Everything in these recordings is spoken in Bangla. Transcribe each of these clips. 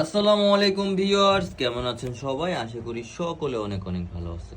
আসসালামু আলাইকুম ভিউয়ার্স, কেমন আছেন সবাই? আশা করি সকলে অনেক অনেক ভালো আছে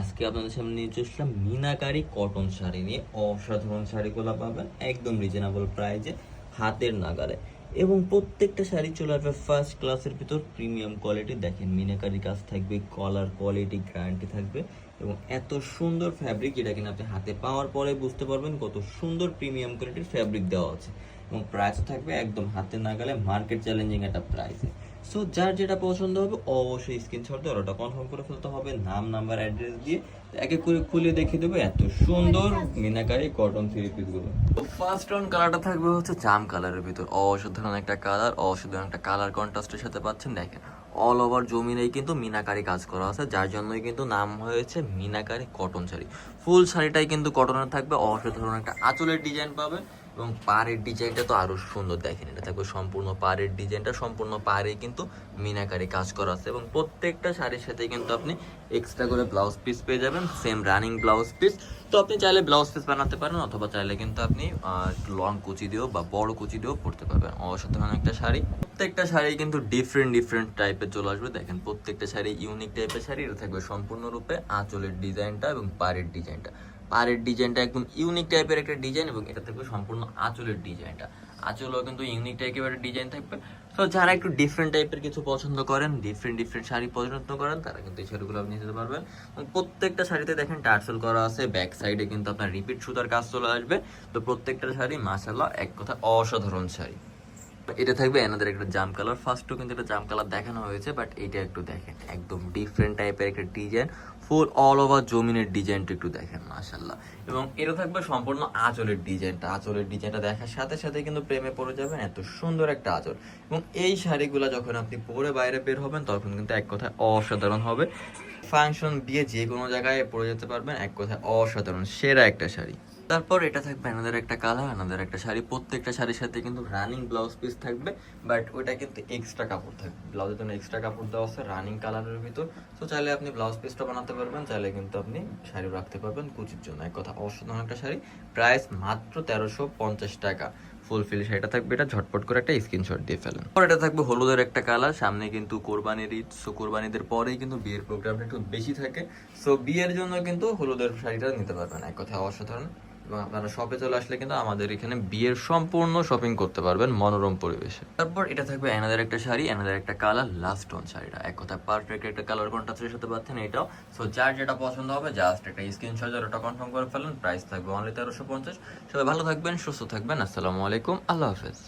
আজকে আপনাদের সামনে নিয়ে চলে মিনাকারি কটন শাড়ি নিয়ে। অসাধারণ শাড়িগুলো পাবেন, একদম রিজনেবল প্রাইজে হাতের নাগালে। এবং প্রত্যেকটা শাড়ি চলে আসবে ফার্স্ট ক্লাসের ভিতর। প্রিমিয়াম কোয়ালিটি দেখেন মিনাকারি কাজ থাকবে কলার কোয়ালিটি গ্যারান্টি থাকবে এবং এত সুন্দর ফ্যাব্রিক যেটা কিনা আপনি হাতে পাওয়ার পরে বুঝতে পারবেন কত সুন্দর প্রিমিয়াম কোয়ালিটির ফ্যাব্রিক দেওয়া আছে। এবং প্রাইস থাকবে একদম হাতে না গেলে মার্কেট চ্যালেঞ্জিং একটা প্রাইসে সো যার যেটা পছন্দ হবে, অবশ্যই স্ক্রিনশট দিয়ে ওটা কনফার্ম করে ফেলতে হবে, নাম নাম্বার অ্যাড্রেস দিয়ে এক এক করে খুলে দেখিয়ে দেবো এত সুন্দর মিনাকারি কটন থ্রি পিসগুলো ফার্স্ট রাউন্ড কালারটা থাকবে হচ্ছে জাম কালারের ভিতর। অসাধারণ একটা কালার অসাধারণ একটা কালার কন্ট্রাস্টের সাথে পাচ্ছেন, দেখেন। অল ওভার জমিনেই কিন্তু মিনাকারি কাজ করা আছে, যার জন্যই কিন্তু নাম হয়েছে মিনাকারি কটন শাড়ি। ফুল শাড়িটাই কিন্তু কটনের থাকবে, অসাধারণ একটা আঁচলের ডিজাইন পাবে এবং পাড়ের ডিজাইনটা তো আরও সুন্দর দেখেন। এটা থাকবে সম্পূর্ণ পাড়ের ডিজাইনটা সম্পূর্ণ পাড়ে কিন্তু মিনাকারি কাজ করা আছে এবং প্রত্যেকটা শাড়ির সাথে কিন্তু আপনি এক্সট্রা করে ব্লাউজ পিস পেয়ে যাবেন সেম রানিং ব্লাউজ পিস তো আপনি চাইলে ব্লাউজ পিস বানাতে পারেন অথবা চাইলে কিন্তু আপনি লং কুচি দিয়েও বা বড় কুচি দিয়েও পরতে পারবেন। অসাধারণ একটা শাড়ি। প্রত্যেকটা শাড়ি কিন্তু ডিফারেন্ট ডিফারেন্ট টাইপের চলে আসবে। দেখেন, প্রত্যেকটা শাড়ি ইউনিক টাইপের শাড়ি। এটা থাকবে সম্পূর্ণরূপে আঁচলের ডিজাইনটা এবং পাড়ের ডিজাইনটা। পাড়ের ডিজাইনটা একদম ইউনিক টাইপের একটা ডিজাইন এবং এটা থাকবে সম্পূর্ণ আঁচলের ডিজাইনটা। আঁচলও কিন্তু ইউনিক টাইপের একটা ডিজাইন থাকবে। তো যারা একটু ডিফারেন্ট টাইপের কিছু পছন্দ করেন ডিফারেন্ট ডিফারেন্ট শাড়ি পছন্দ করেন, তারা কিন্তু এই শাড়িগুলো আপনি নিতে পারবেন। প্রত্যেকটা শাড়িতে দেখেন টার্সেল করা আছে ব্যাক সাইডে কিন্তু আপনার রিপিট সুতার কাজ চলে আসবে। তো প্রত্যেকটা শাড়ি মাসাল্লাহ এক কথা অসাধারণ শাড়ি। এটা থাকবে এনাদের একটা জাম কালার ফার্স্টও কিন্তু একটা জাম কালার দেখানো হয়েছে বাট এটা একটু দেখেন, একদম ডিফারেন্ট টাইপের একটা ডিজাইন ফুল অল ওভার জমিনের ডিজাইনটা একটু দেখেন মাশাল্লাহ এবং এটা থাকবে সম্পূর্ণ আঁচলের ডিজাইনটা আঁচলের ডিজাইনটা দেখার সাথে সাথে কিন্তু প্রেমে পড়ে যাবেন, এত সুন্দর একটা আঁচল। এবং এই শাড়িগুলো যখন আপনি পরে বাইরে বের হবেন, তখন কিন্তু এক কথায় অসাধারণ হবে। ফাংশন দিয়ে যে কোনো জায়গায় পরে যেতে পারবেন, এক কথায় অসাধারণ, সেরা একটা শাড়ি। তারপর এটা থাকবে আমাদের একটা কালার আমাদের একটা শাড়ি। প্রত্যেকটা শাড়ির সাথে কিন্তু রানিং ব্লাউজ পিস থাকবে বাট ওইটা কিন্তু এক্সট্রা কাপড় থাকবে। ব্লাউজের জন্য এক্সট্রা কাপড় দেওয়া আছে রানিং কালারের ভিতর। তো চাইলে আপনি ব্লাউজ পিসটা বানাতে পারবেন, চাইলে কিন্তু আপনি শাড়ি রাখতে পারবেন কুচির জন্য। এক কথা, অসাধারণ একটা শাড়ি। প্রাইস মাত্র তেরোশো পঞ্চাশ টাকা। ফুল ফিল শাড়িটা থাকবে, এটা ঝটপট করে একটা স্ক্রিনশট দিয়ে ফেলেন। পর এটা থাকবে হলুদের একটা কালার সামনে কিন্তু কোরবানির ঈদ সো কোরবানিদের পরেই কিন্তু বিয়ের প্রোগ্রামটা একটু বেশি থাকে। সো বিয়ের জন্য কিন্তু হলুদের শাড়িটা নিতে পারবেন। এক কথা অসাধারণ। এবং আপনারা শপে চলে আসলে কিন্তু আমাদের এখানে বিয়ের সম্পূর্ণ শপিং করতে পারবেন মনোরম পরিবেশে। তারপর এটা থাকবে এনাদের একটা শাড়ি এনাদের একটা কালার লাস্ট অন শাড়িটা। এক কথা পারফেক্ট একটা কালার কন্ট্রাস্টের সাথে পাচ্ছেন এটাও। সো যার যেটা পছন্দ হবে জাস্ট একটা স্ক্রিনশট ওটা কনফার্ম করে ফেলেন। প্রাইস থাকবে অনলি তেরোশো পঞ্চাশ। সবাই ভালো থাকবেন, সুস্থ থাকবেন। আসসালামু আলাইকুম। আল্লাহ হাফেজ।